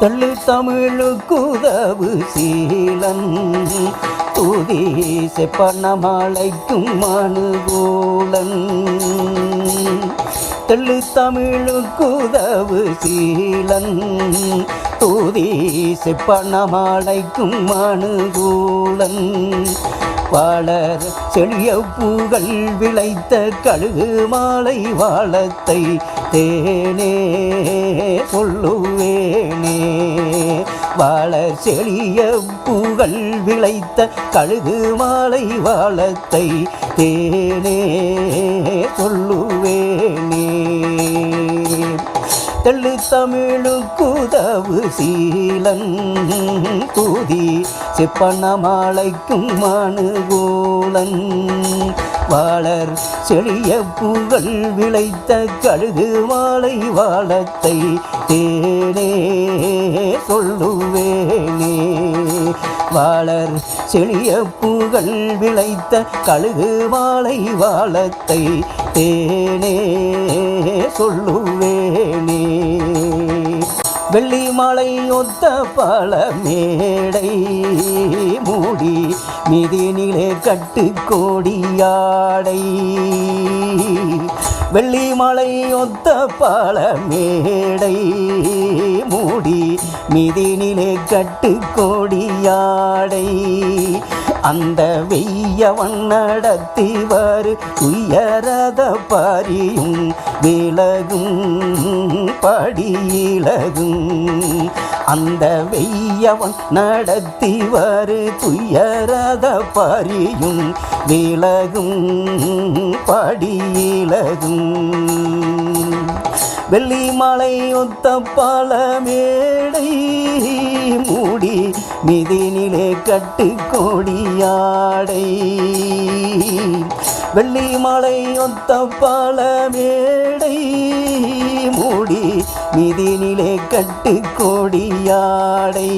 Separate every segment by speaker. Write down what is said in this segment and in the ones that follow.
Speaker 1: தள்ளு தமிழுக்குதவு சீலன். தூதி செப்பணமாலைக்கும் அனுகூலன் தெள்ளு தமிழுக்குதவு சீலன். தூதி செப்பணமாலைக்கும் அனுகூலன் வாழர் செழிய பூகள் விளைத்த கழுகு மாலை வாழத்தை தேனே சொல்லுவேனே. வாழ செழிய பூகள் விளைத்த கழுகு மாலை வாழத்தை தேனே சொல்லுவேனே. தெள்ளு தமிழுக்குதவு சீலன் தூதி செப்பனமாலைக்கும் அனுகூலன் வாழர் செழிய பூங்கள் விளைத்த கழுகு மாலை வாழத்தை தேனே சொல்லுவேனே. வாழர் செழிய பூங்கள் விளைத்த கழுகு மாலை வாழத்தை தேனே சொல்லுவேனே. வெள்ளி மாலை ஒத்த பல மேடை மீதினிலே கட்டு கோடியாடை வெள்ளி மலை ஒத்த பல மேடை. மூடி மீதினிலே கட்டு கோடியாடை அந்த வெய்யவன் நடத்தி உயரத பாரியும் விலகும் படியிலகும். அந்த வெய்யவன் நடத்தி துயரத பாரியும் விலகும் படியிலகும். வெள்ளி மலை ஒத்த பல மேடை மூடி மிதினிலே கட்டு கொடியாடை வெள்ளி மலை ஒத்த பல மேடை மூடி நிதினிலே கட்டு கோடியாடை.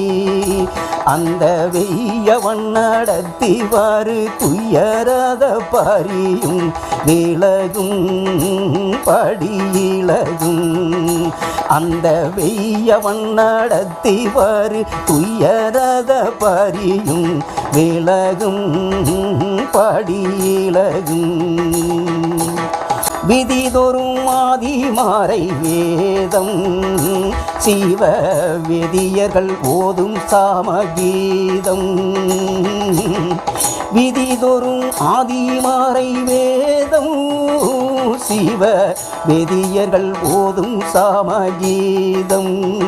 Speaker 1: அந்த வெய்ய நடத்தி வாரு துயரத பாரியும் விலகும் படியிலகும். அந்த வெய்ய நடத்தி வாரு துயரத பாரியும் விலகும் படியிலகும். விதிதொரும் ஆதிமாரை வேதம். சீவ வெதியர்கள் ஓதும் சாமகீதம். விதிதொரும் ஆதிமாரை வேதம். சிவ வெதியர்கள் ஓதும் சாமகீதம்.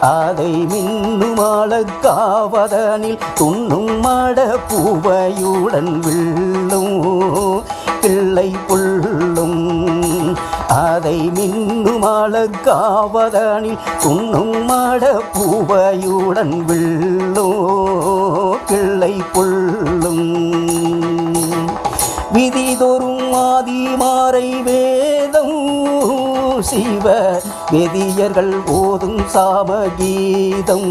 Speaker 1: அதை மின்னுமாள காவதனில் துண்ணும் மட பூவையுடன் வில்லும். பிள்ளை புல் அதை மின்னுமாள காவதனில் துண்ணும் மட பூவையுடன் வில்லோ கிள்ளை புள்ளும் விதிதொரும் ஆதிமாரை வேதம் சிவ வேதியர்கள் ஓதும் சாமகீதம்.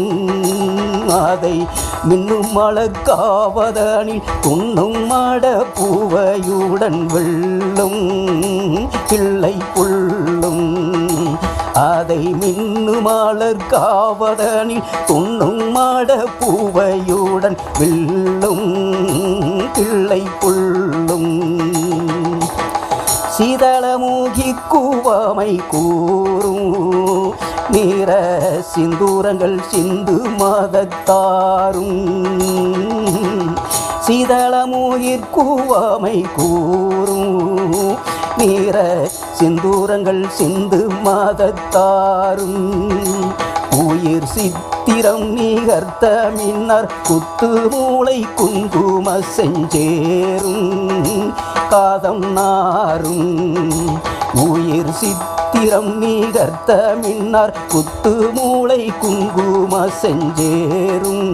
Speaker 1: அதை மின்னும் அழகாவதனில் துண்ணும் மட பூவையுடன் வெள்ளும் பிள்ளை புள்ளும் அதை மின்னுமாளர் காவதனில் துண்ணும் மாட பூவையுடன் வெள்ளும் பிள்ளை புள்ளும் கூவாமை கூறும். நீர சிந்தூரங்கள் சிந்து மதத்தாரும். சீதளமூயிர் கூவாமை கூறும். நீர சிந்தூரங்கள் சிந்து மதத்தாரும். உயிர் சித்திரம் நிகர்த்த மின்னர் குத்து மூளை குங்கும செஞ்சேரும். காதம் நாரும். உயிர் சித்திரம் நிகர்த்த மின்னார் குத்து மூளை குங்கும செஞ்சேரும்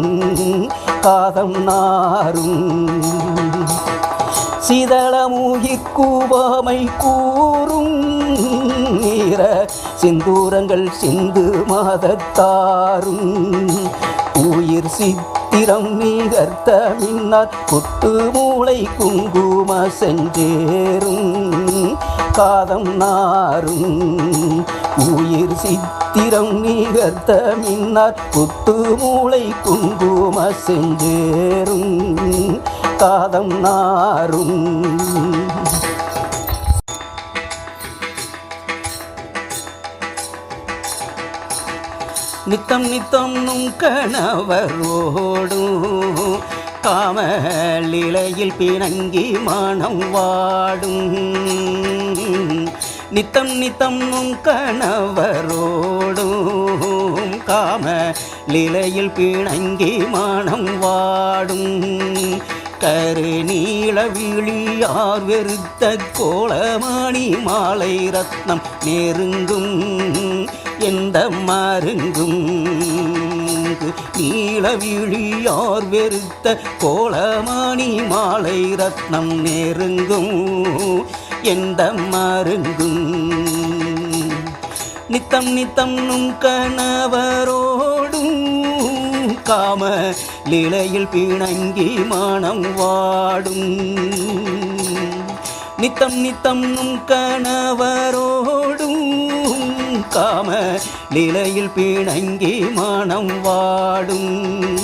Speaker 1: காதம் நாரும். சிதளமூகி கூவாமை கூறும் நீர சிந்தூரங்கள் சிந்து மாதத்தாரும் உயிர் சித்திரம் நிகர்த்த மின்னார் குத்து மூளை குங்கும செஞ்சேரும் காதம் நாரும் உயிர் சித்திரம் நிகர்த்த மின்னார் புத்து மூளை குங்கும செஞ்சேரும் காதம் நாரும். நித்தம் நித்தம் நும் கணவரோடும் காமலிலையில் பிணங்கி மனம் வாடும். நித்தம் நித்தம் உன் கணவரோடும் காம லீலையில் பிணங்கி மானம் வாடும். கரு நீள விழியார் வெறுத்த கோலமணி மாலை ரத்னம் நெருங்கும். எந்த மருங்கும்? நீள விழியார் வெறுத்த கோலமணி மாலை ரத்னம் நெருங்கும். எந்த மருங்கும்? நித்தம் நித்தம் நும் கணவரோடும் காம லீலையில் பிணங்கி மனம் வாடும். நித்தம் நித்தம் நும் கணவரோடும் காம லீலையில் பிணங்கி மனம் வாடும்.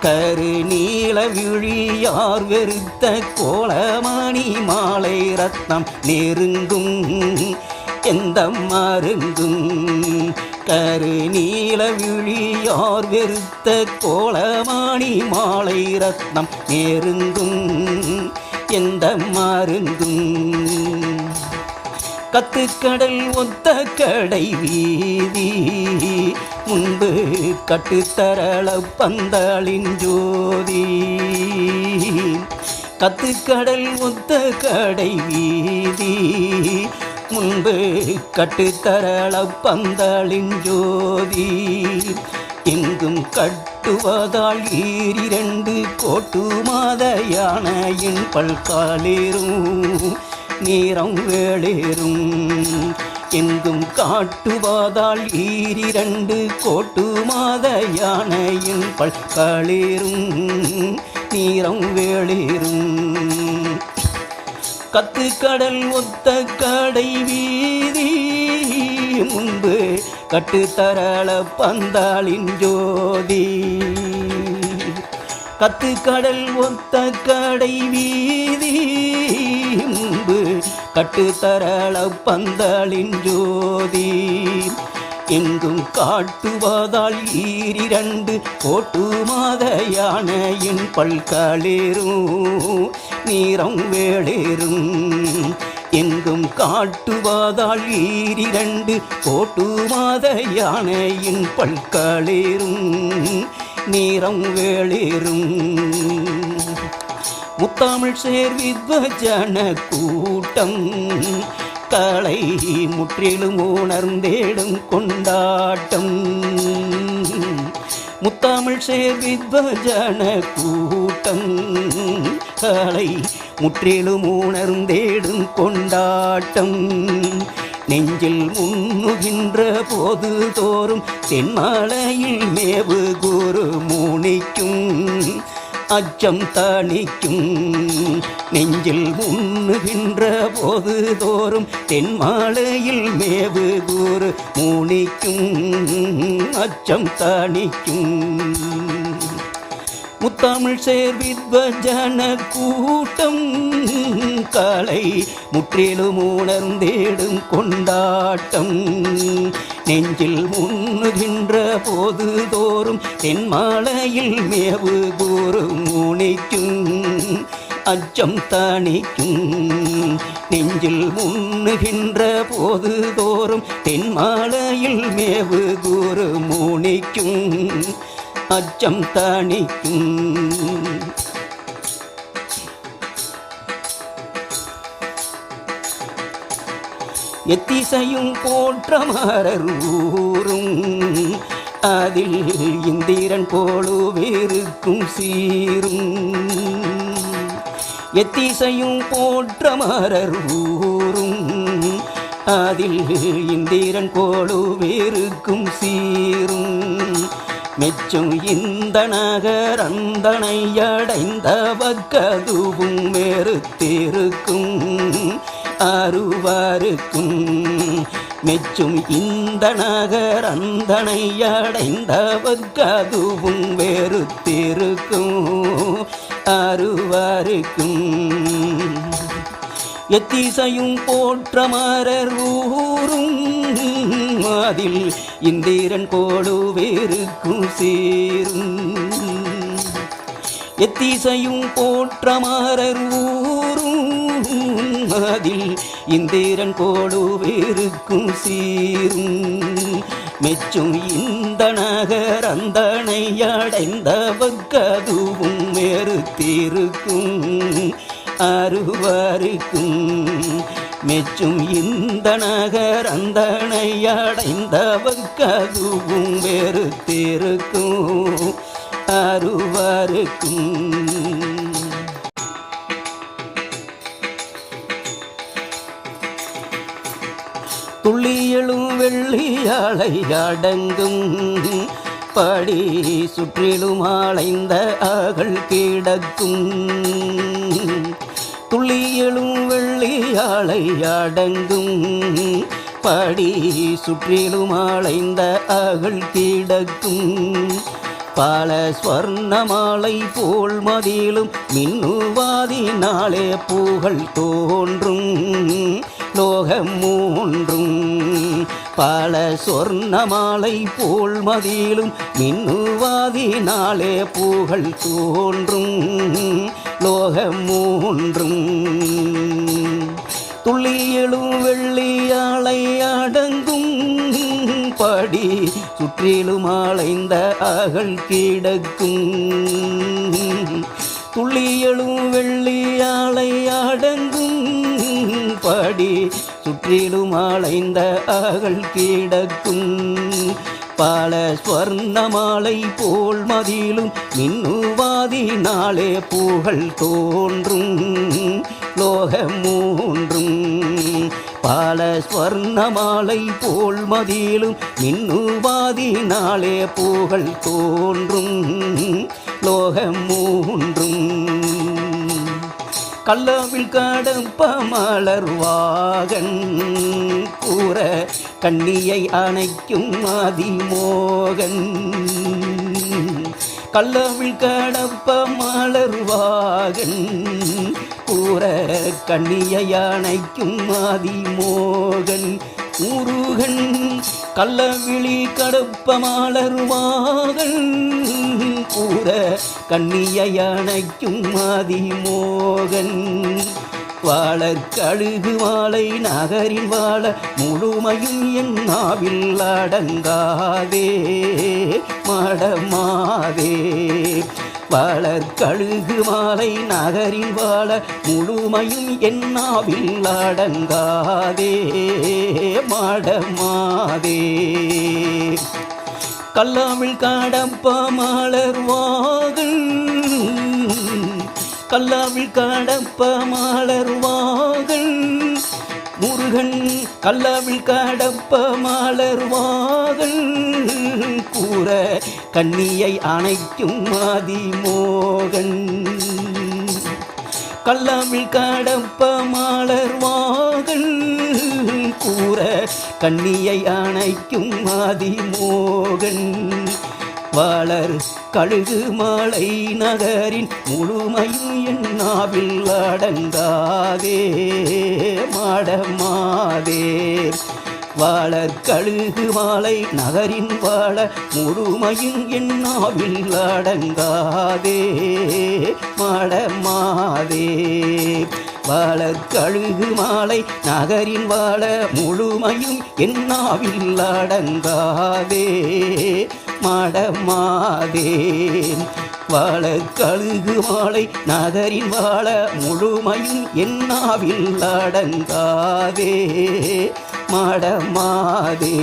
Speaker 1: கரு நீல விழியார் வெறுத்த கோலமணி மாலை ரத்னம் நெருங்கும். எந்த மருங்கும்? கரு நீல விழியார் வெறுத்த கோலமணி மாலை ரத்னம் நெருங்கும். எந்த மருங்கும்? கத்துக்கடல் ஒத்த கடை வீதி. முன்பு கட்டுத்தரள பந்தாளின் ஜோதி. கத்துக்கடல் ஒத்த கடை வீதி. முன்பு கட்டுத்தரள பந்தாளின் ஜோதி. எங்கும் கட்டுவதால் ஈரிரண்டு கோட்டு மாத யானையின் பல்காலேரும் நீரம் வேளேறும். எங்கும் காட்டுவாதால் ஈரிரண்டு கோட்டு மாத யானையின் பல்காலேரும் நீரம் வேளேறும். கத்து கடல் ஒத்த கடை வீதி முன்பு கட்டுத்தரள பந்தாளின் ஜோதி. கத்து கடல் ஒத்த கடை வீதி கட்டுத்தரள பந்தளின் ஜோதி. எங்கும் காட்டுவதால் ஈரிரண்டு கோட்டு மாத யானையின் பல்காலேரும் நீரம் வேளேறும் எங்கும் காட்டுவதால் ஈரிரண்டு கோட்டு மாத யானையின் பல்காலேரும் நீரம் வேளேறும் முத்தாமிழ் சேர் வித்வஜன கூட்டம் களை முற்றிலும் உணர்ந்தேடும் கொண்டாட்டம். முத்தாமிழ் சேர் வித்வஜன கூட்டம் களை முற்றிலும் உணர்ந்தேடும் கொண்டாட்டம். நெஞ்சில் முன்னுகின்ற போது தோறும் தென்மலையில் மேவு குரு மூனிக்கும் அச்சம் தணிக்கும் நெஞ்சில் உண்ணுகின்ற போது தோறும் தென்மாலையில் மேவு கூறு மூணிக்கும் அச்சம் தணிக்கும். முத்தமிழ் சேர்வித்வஜன கூட்டம் கலை முற்றிலும் உணர்ந்தேடும் கொண்டாட்டம். நெஞ்சில் முன்னுகின்ற போது தோறும் தென்மாலையில் மேவு கூறும் முனைக்கும் அச்சம் தணிக்கும். நெஞ்சில் முன்னுகின்ற போது தோறும் தென்மாலையில் மேவு கூறு முனைக்கும் அச்சம் தணிக்கும். எத்திசையும் போற்ற மரூரும் அதில் இந்திரன் போலுவேருக்கும் சீரும். எத்திசையும் போற்ற மரூரும் அதில் இந்திரன் போலுவேருக்கும் சீரும். மெச்சும் இந்த நகர் அந்தனை அடைந்த பக்கதுவும் வெறுத்திருக்கும் அருவருக்கும். மெச்சும் இந்த நகர் அந்தனை அடைந்தவர்க்கு அதுவும் வெறுத்திருக்கும் அருவருக்கும். எத்திசையும் போற்றமரர் ஊரும். அதில் இந்திரன் கோடு வேறுக்கும் சேரும். எத்திசையும் போற்றமரர் ஊரும் அதில் இந்திரன் கோடுவேருக்கும் சீரும். மெச்சும் இந்த நகர் அந்தனை அடைந்தவர்க்கதுவும் வெறுத்திருக்கும் அருவாருக்கும் மெச்சும் இந்த நகர் அந்தனை அடைந்தவர்க்கதுவும் வெறுத்திருக்கும் அருவருக்கும் துள்ளியலும் வெள்ளியாளை அடங்கும் படி சுற்றிலும் ஆளைந்த அகல் கிடக்கும். துள்ளியலும் வெள்ளியாளை அடங்கும் படி சுற்றிலும் ஆளைந்த அகல் கிடக்கும். பல ஸ்வர்ணமாலை போல் மதியிலும் மின்னுவாதி நாளே பூகள் தோன்றும். லோகம் மூன்றும் பல சொர்ணமாலை போல் மதியிலும் மின்னுவாதி நாளே பூகள் தோன்றும். லோகம் மூன்றும். துள்ளியலும் வெள்ளியாளை அடங்கும். படி சுற்றிலும் அலைந்த அகழ் கிடக்கும். துள்ளியலும் வெள்ளி படி சுற்றிலும் அலைந்த அகல் கிடக்கும். பல ஸ்வர்ணமாலை போல் மதியிலும் மின்னுவாதி நாளே பூகள் தோன்றும். லோகம் மூன்றும். பல ஸ்வர்ணமாலை போல் மதியிலும் மின்னுவாதி நாளே பூகள் தோன்றும். கல்லாவில் கடப்ப மலர்வாகன் கூற கண்ணியை அணைக்கும் அதிமோகன் கல்லாவில் கடப்ப மலர்வாகன் கூற கண்ணியை அணைக்கும் அதிமோகன் ஊருகன் கள்ளவிழி கடப்ப மலர்வாகன் கூற கண்ணியை அணைக்கும் அதிமோகன் வாழற் கழுகு வாழை நகரில் வாழ முழுமையும் என் நாவில் அடங்காதே மடமாதே. வளர் கழுகு மாலை நகரில் வாழ முழுமையும் என்னாவில் அடங்காதே மடமாதே. கல்லாவில் கடப்ப கல்லாமில் கல்லாவில் மாலர் மலர்வாகள் முருகன் கல்லாவில் கடப்ப மலர்வாகள் கூற கண்ணியை அணைக்கும் அதிமோகன் கல்லாவில் கடப்ப மலர்வாகள் கூற கண்ணியை அணைக்கும் அதிமோகன் வளர் கழுகு மாலை நகரின் முழுமையும் என்னாவில் அடங்காதே மாடமாதே. வாழற் கழுகு மாலை நகரின் வாழ முழுமையும் என்னாவில் அடங்காதே மாடமாதே. வாழ கழுகு மாலை நகரின் வாழ முழுமையும் என்னாவில் அடங்காதே. மடமாதே வாழ கழுகு மாலை நகரின் வாழ முழுமையும் என்னாவில் அடங்காதே. மடமாதே